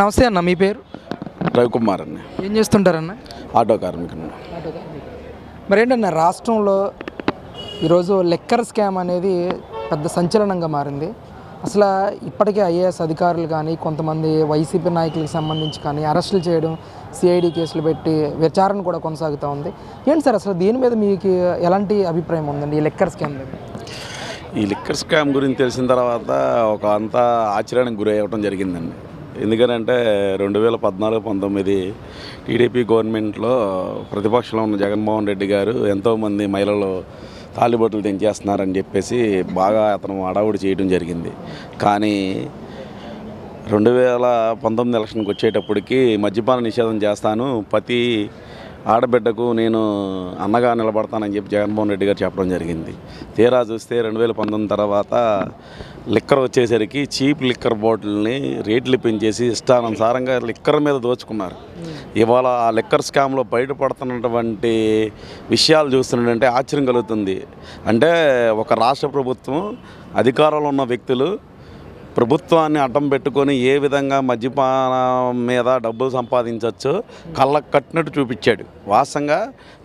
నమస్తే అన్న మీ పేరు? రవికుమార్ అండి ఏం చేస్తుంటారన్న? ఆటో కార్మికుడు. మరి ఏంటన్న రాష్ట్రంలో ఈరోజు లెక్కర్ స్కామ్ అనేది పెద్ద సంచలనంగా మారింది. అసలు ఇప్పటికే ఐఏఎస్ అధికారులు కానీ కొంతమంది వైసీపీ నాయకులకు సంబంధించి కానీ అరెస్టులు చేయడం సిఐడి కేసులు పెట్టి విచారణ కూడా కొనసాగుతూ ఉంది. ఏంటి సార్ అసలు దీని మీద మీకు ఎలాంటి అభిప్రాయం ఉందండి ఈ లెక్కర్ స్కామ్ మీద? ఈ లిక్కర్ స్కామ్ గురించి తెలిసిన తర్వాత ఒక అంతా ఆశ్చర్యానికి గురి అవ్వడం జరిగిందండి. ఎందుకనంటే రెండు వేల పద్నాలుగు పంతొమ్మిది టీడీపీ గవర్నమెంట్లో ప్రతిపక్షంలో ఉన్న జగన్మోహన్ రెడ్డి గారు ఎంతోమంది మహిళలు తాలిబొట్లు తెంచేస్తున్నారని చెప్పేసి బాగా అతను అడావుడి చేయడం జరిగింది. కానీ రెండు వేల పంతొమ్మిది ఎలక్షన్కి వచ్చేటప్పటికి మద్యపాన నిషేధం చేస్తాను ప్రతి ఆడబిడ్డకు నేను అన్నగా నిలబడతానని చెప్పి జగన్మోహన్ రెడ్డి గారు చెప్పడం జరిగింది. తీరా చూస్తే రెండు వేల పంతొమ్మిది తర్వాత లిక్కర్ వచ్చేసరికి చీప్ లిక్కర్ బాటిల్ని రేట్లు పెంచేసి ఇష్టానుసారంగా లిక్కర్ మీద దోచుకున్నారు. ఇవాళ ఆ లిక్కర్ స్కామ్లో బయటపడుతున్నటువంటి విషయాలు చూస్తుంటే ఆశ్చర్యం కలుగుతుంది. అంటే ఒక రాష్ట్ర ప్రభుత్వం అధికారంలో ఉన్న వ్యక్తులు ప్రభుత్వాన్ని అడ్డం పెట్టుకొని ఏ విధంగా మద్యపానం మీద డబ్బులు సంపాదించవచ్చో కళ్ళకు కట్టినట్టు చూపించాడు. వాస్తవంగా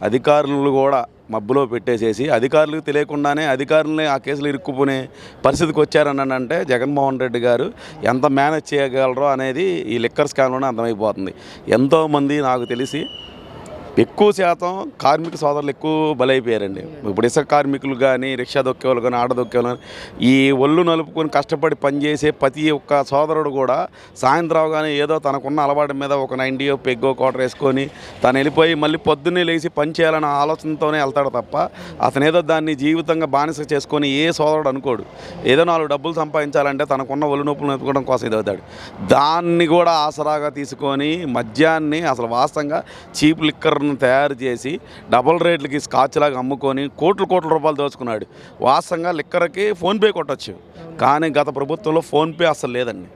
అధికారులు కూడా మబ్బులో పెట్టేసేసి అధికారులకు తెలియకుండానే అధికారులని ఆ కేసులు ఇరుక్కుపోనే పరిస్థితికి వచ్చారని అంటే జగన్మోహన్ రెడ్డి గారు ఎంత మేనేజ్ చేయగలరో అనేది ఈ లిక్కర్ స్కామ్లోనే అర్థమైపోతుంది. ఎంతోమంది నాకు తెలిసి ఎక్కువ శాతం కార్మిక సోదరులు ఎక్కువ బలైపోయారండి. ఇప్పుడు ఇసుక కార్మికులు కానీ రిక్షా దొక్కేవాళ్ళు కానీ ఆట దొక్కేవాళ్ళు కానీ ఈ ఒళ్ళు నలుపుకొని కష్టపడి పనిచేసే ప్రతి ఒక్క సోదరుడు కూడా సాయంత్రం కానీ ఏదో తనకున్న అలవాటు మీద ఒక నైంటీయో పెగ్గో కోటర్ వేసుకొని తను వెళ్ళిపోయి మళ్ళీ పొద్దున్నే లేచి పని చేయాలన్న ఆలోచనతోనే వెళ్తాడు తప్ప అతను ఏదో దాన్ని జీవితంగా బానిస చేసుకొని ఏ సోదరుడు అనుకోడు. ఏదో నాలుగు డబ్బులు సంపాదించాలంటే తనకున్న ఒళ్ళు నొప్పులు నొప్పుకోవడం కోసం ఎదుగుతాడు దాన్ని కూడా ఆసరాగా తీసుకొని మద్యాన్ని అసలు వాస్తవంగా చీప్ లిక్కర్ లిక్కర్ను తయారు చేసి డబుల్ రేట్లకి స్కాచ్ లాగా అమ్ముకొని కోట్ల కోట్ల రూపాయలు దోచుకున్నాడు. వాస్తవంగా లిక్కర్కి ఫోన్పే కొట్టచ్చు. కానీ గత ప్రభుత్వంలో ఫోన్పే అసలు లేదండి.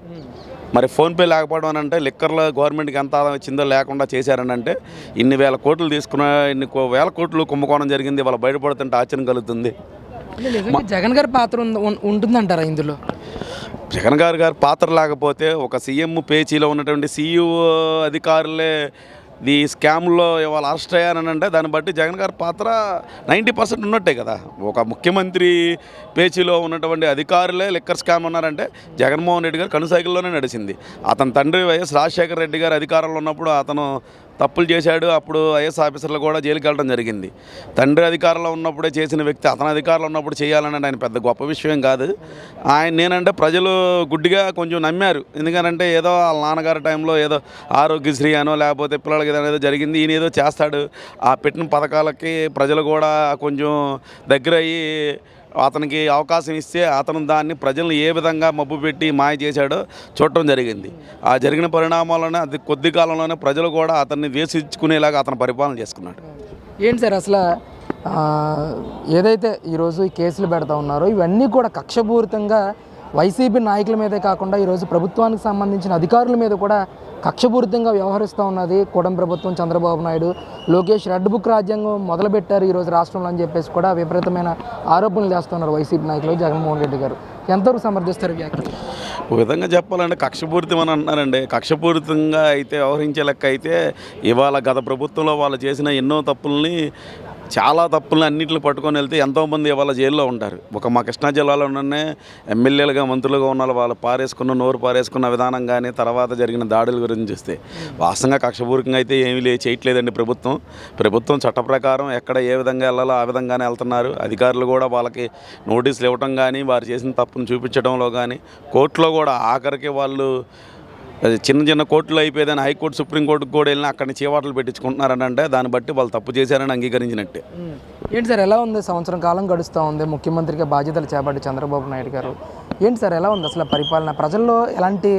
మరి ఫోన్పే లేకపోవడం అని అంటే లిక్కర్లో గవర్నమెంట్కి ఎంత ఆదాయం వచ్చిందో లేకుండా చేశారని అంటే ఇన్ని వేల కోట్లు తీసుకున్న ఇన్ని వేల కోట్లు కుంభకోణం జరిగింది వాళ్ళ బయటపడుతుంటే ఆశ్చర్యం కలుగుతుంది. జగన్ గారి పాత్ర ఉంటుందంటారా ఇందులో? జగన్ గారు గారు పాత్ర లేకపోతే ఒక సీఎం పేచీలో ఉన్నటువంటి సీఈఓ అధికారులే ఈ స్కామ్లో ఇవాళ అరెస్ట్ అయ్యారనంటే దాన్ని బట్టి జగన్ గారి పాత్ర నైంటీ పర్సెంట్ ఉన్నట్టే కదా. ఒక ముఖ్యమంత్రి పేచీలో ఉన్నటువంటి అధికారులే లిక్కర్ స్కామ్ ఉన్నారంటే జగన్మోహన్ రెడ్డి గారు కనుసైకిల్లోనే నడిచింది. అతని తండ్రి వైఎస్ రాజశేఖర రెడ్డి గారు అధికారంలో ఉన్నప్పుడు అతను తప్పులు చేశాడు. అప్పుడు ఐఎస్ ఆఫీసర్లు కూడా జైలుకి వెళ్ళడం జరిగింది. తండ్రి అధికారంలో ఉన్నప్పుడే చేసిన వ్యక్తి అతని అధికారంలో ఉన్నప్పుడు చేయాలని ఆయన పెద్ద గొప్ప విషయం కాదు. ఆయన నేనంటే ప్రజలు గుడ్డిగా కొంచెం నమ్మారు. ఎందుకనంటే ఏదో వాళ్ళ నాన్నగారి టైంలో ఏదో ఆరోగ్యశ్రీ అనో లేకపోతే పిల్లలకి ఏదో ఏదో జరిగింది. ఈయన ఏదో చేస్తాడు. ఆ పెట్టిన పథకాలకి ప్రజలు కూడా కొంచెం దగ్గర అయ్యి అతనికి అవకాశం ఇస్తే అతను దాన్ని ప్రజలను ఏ విధంగా మబ్బు పెట్టి మాయ చేశాడో చూడటం జరిగింది. ఆ జరిగిన పరిణామాల్లోనే అది కొద్ది కాలంలోనే ప్రజలు కూడా అతన్ని ద్వేషించుకునేలాగా అతను పరిపాలన చేసుకున్నాడు. ఏంటి సార్ అసలు ఏదైతే ఈరోజు ఈ కేసులు పెడతా ఉన్నారో ఇవన్నీ కూడా కక్షపూరితంగా వైసీపీ నాయకుల మీదే కాకుండా ఈరోజు ప్రభుత్వానికి సంబంధించిన అధికారుల మీద కూడా కక్షపూరితంగా వ్యవహరిస్తూ ఉన్నది కూడం ప్రభుత్వం చంద్రబాబు నాయుడు. లోకేష్ రెడ్ బుక్ రాజ్యాంగం మొదలుపెట్టారు ఈరోజు రాష్ట్రంలో అని చెప్పేసి కూడా విపరీతమైన ఆరోపణలు చేస్తున్నారు వైసీపీ నాయకులు జగన్మోహన్ రెడ్డి గారు. ఎంతవరకు సమర్థిస్తారు ఈ వ్యాఖ్యలు? ఒక విధంగా చెప్పాలంటే కక్షపూరితం అని అంటున్నారండి. కక్షపూరితంగా అయితే వ్యవహరించే లెక్క అయితే ఇవాళ గత ప్రభుత్వంలో వాళ్ళు చేసిన ఎన్నో తప్పుల్ని చాలా తప్పులు అన్నింటిని పట్టుకొని వెళ్తే ఎంతోమంది ఇవాళ జైల్లో ఉంటారు. ఒక మా కృష్ణా జిల్లాలోనే ఎమ్మెల్యేలుగా మంత్రులుగా ఉన్న వాళ్ళు పారేసుకున్న నోరు పారేసుకున్న విధానం కానీ తర్వాత జరిగిన దాడుల గురించి చూస్తే వాస్తవంగా కక్షపూర్వకంగా అయితే ఏమీ లే చేయట్లేదండి ప్రభుత్వం. ప్రభుత్వం చట్ట ప్రకారం ఎక్కడ ఏ విధంగా వెళ్ళాలో ఆ విధంగానే వెళ్తున్నారు. అధికారులు కూడా వాళ్ళకి నోటీసులు ఇవ్వటం కానీ వారు చేసిన తప్పును చూపించడంలో కానీ కోర్టులో కూడా ఆఖరికి వాళ్ళు అది చిన్న చిన్న కోర్టులో అయిపోయేదని హైకోర్టు సుప్రీంకోర్టుకు కూడా వెళ్ళినా అక్కడి చీవాట్లు పెట్టించుకుంటున్నారని అంటే దాన్ని బట్టి వాళ్ళు తప్పు చేశారని అంగీకరించినట్టే. ఏంటి సార్ ఎలా ఉంది? సంవత్సరం కాలం గడుస్తూ ఉంది. ముఖ్యమంత్రిగా బాధ్యతలు చేపట్టి చంద్రబాబు నాయుడు గారు. ఏంటి సార్ ఎలా ఉంది అసలు పరిపాలన? ప్రజల్లో ఎలాంటి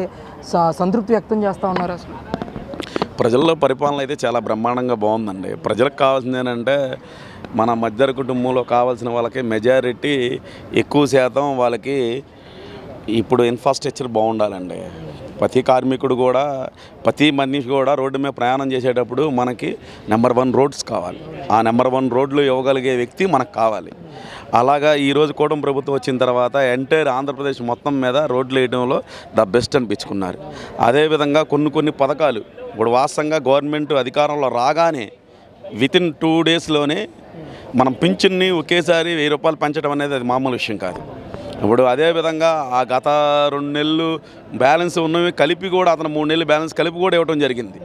సంతృప్తి వ్యక్తం చేస్తూ ఉన్నారు అసలు? ప్రజల్లో పరిపాలన అయితే చాలా బ్రహ్మాండంగా బాగుందండి. ప్రజలకు కావాల్సింది ఏంటంటే మన మధ్య కుటుంబంలో కావాల్సిన వాళ్ళకి మెజారిటీ ఎక్కువ శాతం వాళ్ళకి ఇప్పుడు ఇన్ఫ్రాస్ట్రక్చర్ బాగుండాలండి. ప్రతి కార్మికుడు కూడా ప్రతి మనిషి కూడా రోడ్డు మీద ప్రయాణం చేసేటప్పుడు మనకి నెంబర్ వన్ రోడ్స్ కావాలి. ఆ నెంబర్ వన్ రోడ్లు ఇవ్వగలిగే వ్యక్తి మనకు కావాలి. అలాగా ఈరోజు కూడా ప్రభుత్వం వచ్చిన తర్వాత ఎంటైర్ ఆంధ్రప్రదేశ్ మొత్తం మీద రోడ్లు వేయడంలో ద బెస్ట్ అనిపించుకున్నారు. అదేవిధంగా కొన్ని కొన్ని పథకాలు ఇప్పుడు వాస్తవంగా గవర్నమెంట్ అధికారంలో రాగానే వితిన్ టూ డేస్లోనే మనం పింఛన్ని ఒకేసారి వెయ్యి రూపాయలు పెంచడం అనేది అది మామూలు విషయం కాదు. ఇప్పుడు అదే విధంగా ఆ గత రెండు నెలలు బ్యాలెన్స్ ఉన్నవి కలిపి కూడా అతను మూడు నెలలు బ్యాలెన్స్ కలిపి కూడా ఇవ్వడం జరిగింది.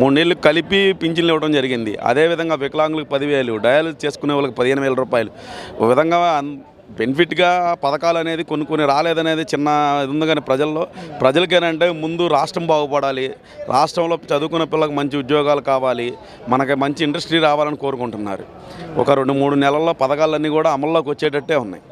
మూడు నెలలు కలిపి పింఛన్లు ఇవ్వడం జరిగింది. అదేవిధంగా వికలాంగులకు పదివేలు డయాలసిస్ చేసుకునే వాళ్ళకి పదిహేను వేల రూపాయలు. ఒక విధంగా బెనిఫిట్గా పథకాలు అనేది కొన్ని కొన్ని రాలేదనేది చిన్న ఇది ఉంది కానీ ప్రజల్లో. ప్రజలకేనంటే ముందు రాష్ట్రం బాగుపడాలి. రాష్ట్రంలో చదువుకున్న పిల్లలకు మంచి ఉద్యోగాలు కావాలి. మనకి మంచి ఇండస్ట్రీ రావాలని కోరుకుంటున్నారు. ఒక రెండు మూడు నెలల్లో పథకాలన్నీ కూడా అమల్లోకి వచ్చేటట్టే ఉన్నాయి.